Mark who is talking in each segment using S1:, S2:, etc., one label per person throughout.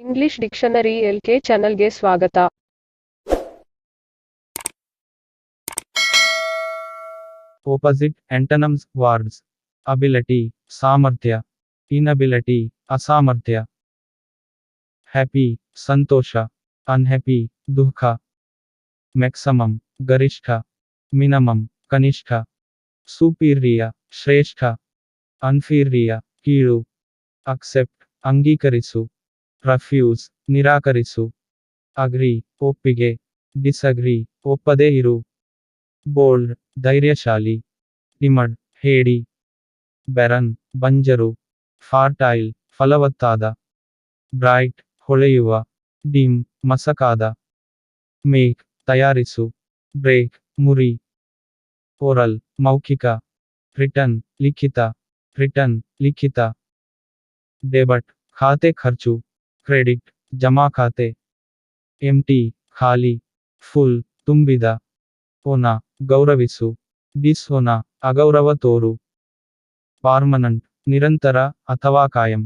S1: English dictionary LK ಚಾನಲ್ಗೆ ಸ್ವಾಗತ
S2: opposite antonyms words ability ಸಾಮರ್ಥ್ಯ inability ಅಸಾಮರ್ಥ್ಯ happy ಸಂತೋಷ unhappy ದುಃಖ maximum ಗರಿಷ್ಠ minimum ಕನಿಷ್ಠ superior ಶ್ರೇಷ್ಠ inferior ಕೀಳು accept ಅಂಗೀಕರಿಸು refuse. ನಿರಾಕರಿಸು. ಅಗ್ರಿ ಒಪ್ಪಿಗೆ. ಡಿಸಗ್ರಿ ಒಪ್ಪದೇ ಇರು. ಬೋಲ್ಡ್ ಧೈರ್ಯಶಾಲಿ. ಟಿಮಡ್ ಹೇಡಿ. ಬೆರನ್ ಬಂಜರು. ಫಾರ್ಟೈಲ್ ಫಲವತ್ತಾದ. ಬ್ರೈಟ್ ಹೊಳೆಯುವ. ಡಿಮ್ ಮಸಕಾದ. ಮೇಕ್ ತಯಾರಿಸು. ಬ್ರೇಕ್ ಮುರಿ. ಓರಲ್ ಮೌಖಿಕ. ರಿಟರ್ನ್ ಲಿಖಿತ. ರಿಟರ್ನ್ ಲಿಖಿತ. ಡೆಬಟ್ ಖಾತೆ ಖರ್ಚು. ಕ್ರೆಡಿಟ್, ಜಮಾ ಖಾತೆ, ಎಂಟಿ, ಖಾಲಿ, ಫುಲ್, ತುಂಬಿದ ಓನ ಗೌರವಿಸು ಡಿಸ್ಓನ ಅಗೌರವ ತೋರು. ಪಾರ್ಮನಂಟ್, ನಿರಂತರ ಅಥವಾ ಕಾಯಂ,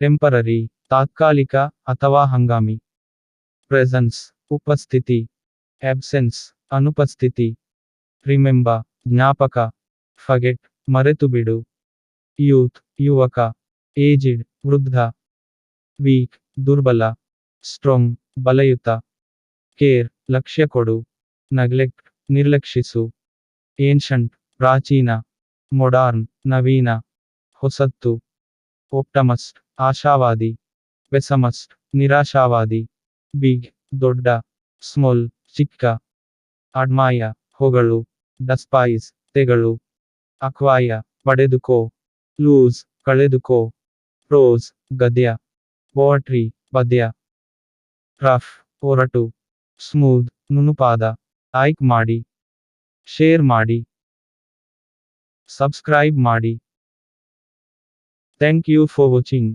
S2: ಟೆಂಪರರಿ, ತಾತ್ಕಾಲಿಕ ಅಥವಾ ಹಂಗಾಮಿ. ಪ್ರೆಸೆನ್ಸ್, ಉಪಸ್ಥಿತಿ ಆಬ್ಸೆನ್ಸ್ ಅನುಪಸ್ಥಿತಿ. ರಿಮೆಂಬ, ಜ್ಞಾಪಕ, ಫಗೆಟ್ ಮರೆತು ಬಿಡು ಯೂತ್, ಯುವಕ, ಏಜಿಡ್, ವೃದ್ಧ. ವೀಕ್ ದುರ್ಬಲ ಸ್ಟ್ರಾಂಗ್ ಬಲಯುತ ಕೇರ್ ಲಕ್ಷ್ಯ ಕೊಡು ನಗ್ಲೆಕ್ಟ್ ನಿರ್ಲಕ್ಷಿಸು ಏನ್ಷಂಟ್ ಪ್ರಾಚೀನ ಮೊಡಾರ್ನ್ ನವೀನ, ಹೊಸತ್ತು ಒಪ್ಟಮಸ್ಟ್ ಆಶಾವಾದಿ ಪೆಸಮಸ್ಟ್ ನಿರಾಶಾವಾದಿ ಬಿಗ್ ದೊಡ್ಡ ಸ್ಮಾಲ್ ಚಿಕ್ಕ ಅಡ್ಮಾಯ ಹೊಗಳು ಡಸ್ಪಾಯಿಸ್ ತೆಗಳು ಅಕ್ವಾಯ ಪಡೆದುಕೋ ಲೂಸ್ ಕಳೆದುಕೋ ಪ್ರೋಸ್ ಗದ್ಯ. ಪೋಟ್ರಿ ಪದ್ಯ ರಫ್ ಒರಟು ಸ್ಮೂತ್ ನುಣುಪಾದ ಲೈಕ್ ಮಾಡಿ ಶೇರ್ ಮಾಡಿ ಸಬ್ಸ್ಕ್ರೈಬ್ ಮಾಡಿ ಥ್ಯಾಂಕ್ ಯು ಫಾರ್ ವಾಚಿಂಗ್